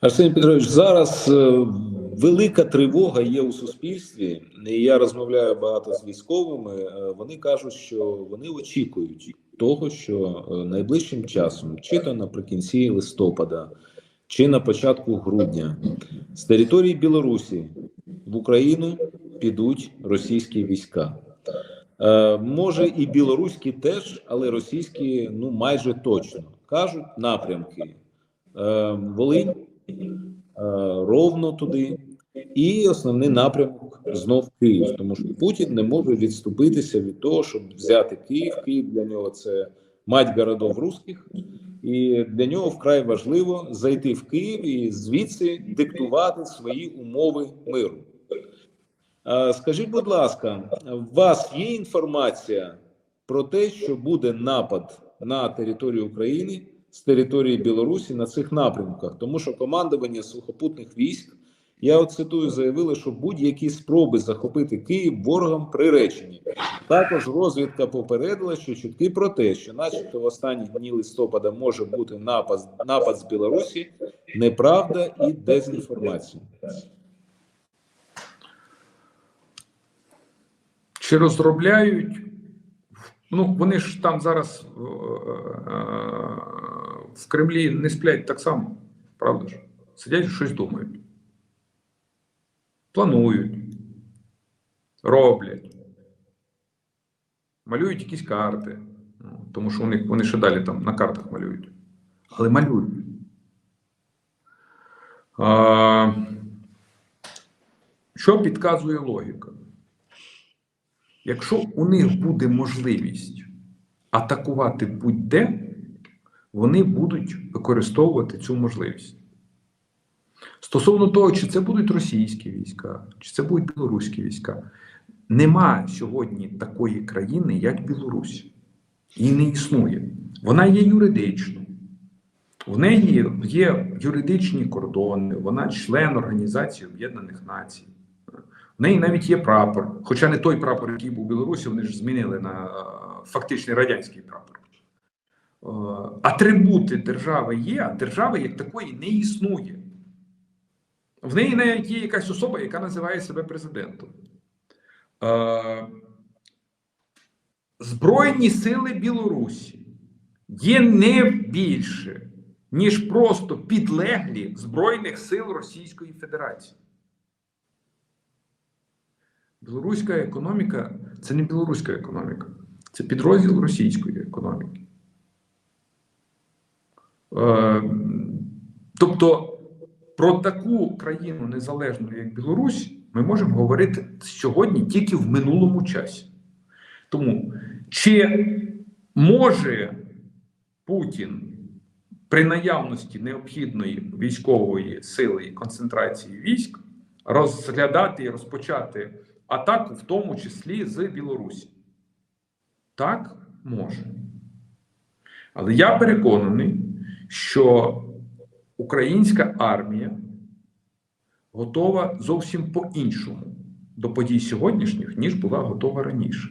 Арсеній Петрович, зараз е, велика тривога є у суспільстві. Я розмовляю багато з військовими. Е, Вони кажуть, що вони очікують того, що е, найближчим часом, чи то наприкінці листопада, чи на початку грудня, з території Білорусі в Україну підуть російські війська. Може і білоруські теж, але російські ну майже точно кажуть напрямки. Волинь, ровно туди, і основний напрямок знов Київ, тому що Путін не може відступитися від того, щоб взяти Київ. Київ для нього це мать городов русських, і для нього вкрай важливо зайти в Київ і звідси диктувати свої умови миру. Е, Скажіть, будь ласка, у вас є інформація про те, що буде напад на територію України з території Білорусі на цих напрямках, тому що командування сухопутних військ, я от цитую, заявили, що будь-які спроби захопити Київ ворогам приречені. Також розвідка попередила, що чутки про те, що, начебто, в останні дні листопада може бути напад, напад з Білорусі, неправда і дезінформація. Чи розробляють? Ну, вони ж там зараз е, е, в Кремлі не сплять так само, правда ж? Сидять і щось думають. Планують, роблять, малюють якісь карти. Ну, Тому що вони, вони ще далі там на картах малюють. Але малюють. А, що підказує логіка? Якщо у них буде можливість атакувати будь-де, вони будуть використовувати цю можливість. Стосовно того, чи це будуть російські війська, чи це будуть білоруські війська, нема сьогодні такої країни, як Білорусь. Її не існує. Вона є юридично. В неї є юридичні кордони, вона член Організації Об'єднаних Націй. В неї навіть є прапор, хоча не той прапор, який був у Білорусі, вони ж змінили на е, фактичний радянський прапор. Е, Атрибути держави є, а держави як такої не існує. В неї навіть є якась особа, яка називає себе президентом. Е, Збройні сили Білорусі є не більше, ніж просто підлеглі Збройних сил Російської Федерації. Білоруська економіка це не білоруська економіка, це підрозділ російської економіки. Е, тобто про таку країну незалежну, як Білорусь, ми можемо говорити сьогодні тільки в минулому часі. Тому чи може Путін при наявності необхідної військової сили і концентрації військ розглядати і розпочати атаку, в тому числі з Білорусі? Так, може. Але я переконаний, що українська армія готова зовсім по-іншому до подій сьогоднішніх, ніж була готова раніше.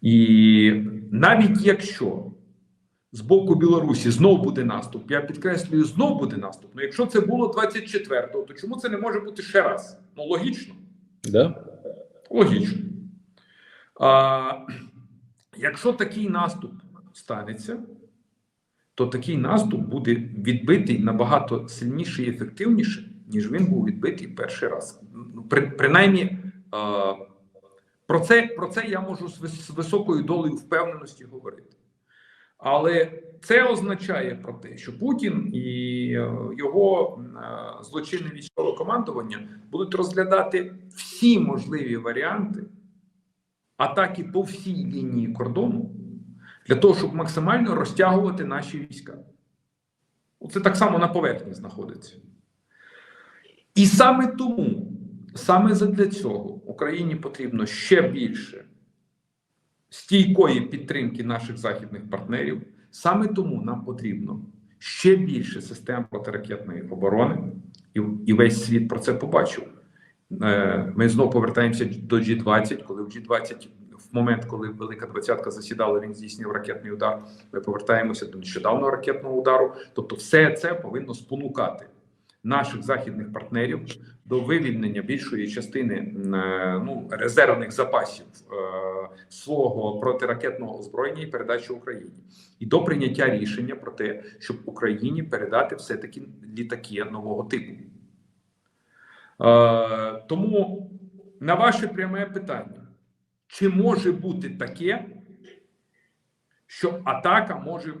І навіть якщо з боку Білорусі знов буде наступ, я підкреслюю, знов буде наступ. Ну якщо це було 24-го, то чому це не може бути ще раз? Ну, логічно. Да? Логічно. А, якщо такий наступ станеться, то такий наступ буде відбитий набагато сильніше і ефективніше, ніж він був відбитий перший раз. Ну, При, принаймні, а, про, це, про це я можу з високою долею впевненості говорити. Але це означає про те, що Путін і е, його е, злочинне військове командування будуть розглядати всі можливі варіанти атаки по всій лінії кордону для того, щоб максимально розтягувати наші війська. Це так само на поверхні знаходиться. І саме тому, саме задля цього Україні потрібно ще більше стійкої підтримки наших західних партнерів. Саме тому нам потрібно ще більше систем протиракетної оборони, і, і весь світ про це побачив. Е, Ми знову повертаємося до G20, коли в G20 момент, коли Велика Двадцятка засідала, він здійснив ракетний удар. Ми повертаємося до нещодавнього ракетного удару. Тобто, все це повинно спонукати наших західних партнерів до вивільнення більшої частини е, ну, резервних запасів е, свого протиракетного озброєння і передачі Україні, і до прийняття рішення про те, щоб Україні передати все таки літаки нового типу. Е, тому на ваше пряме питання: чи може бути таке, що атака може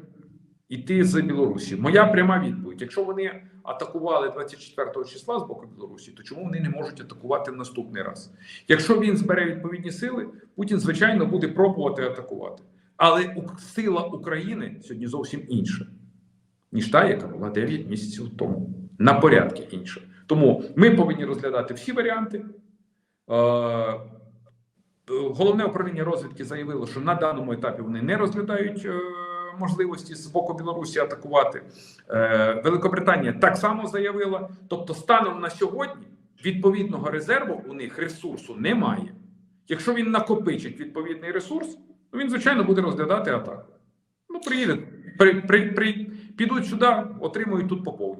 йти з Білорусі? Моя пряма відповідь: якщо вони атакували 24 числа з боку Білорусі, то чому вони не можуть атакувати наступний раз? Якщо він збере відповідні сили, Путін звичайно буде пробувати атакувати. Але сила України сьогодні зовсім інша, ніж та, яка була 9 місяців тому. На порядки інша. Тому ми повинні розглядати всі варіанти. Е, Головне управління розвідки заявило, що на даному етапі вони не розглядають е, можливості з боку Білорусі атакувати. Е, Великобританія так само заявила. Тобто, станом на сьогодні відповідного резерву у них ресурсу немає. Якщо він накопичить відповідний ресурс, то він звичайно буде розглядати атаку. Ну, приїде, при, при, при, підуть сюди, отримують тут по повній.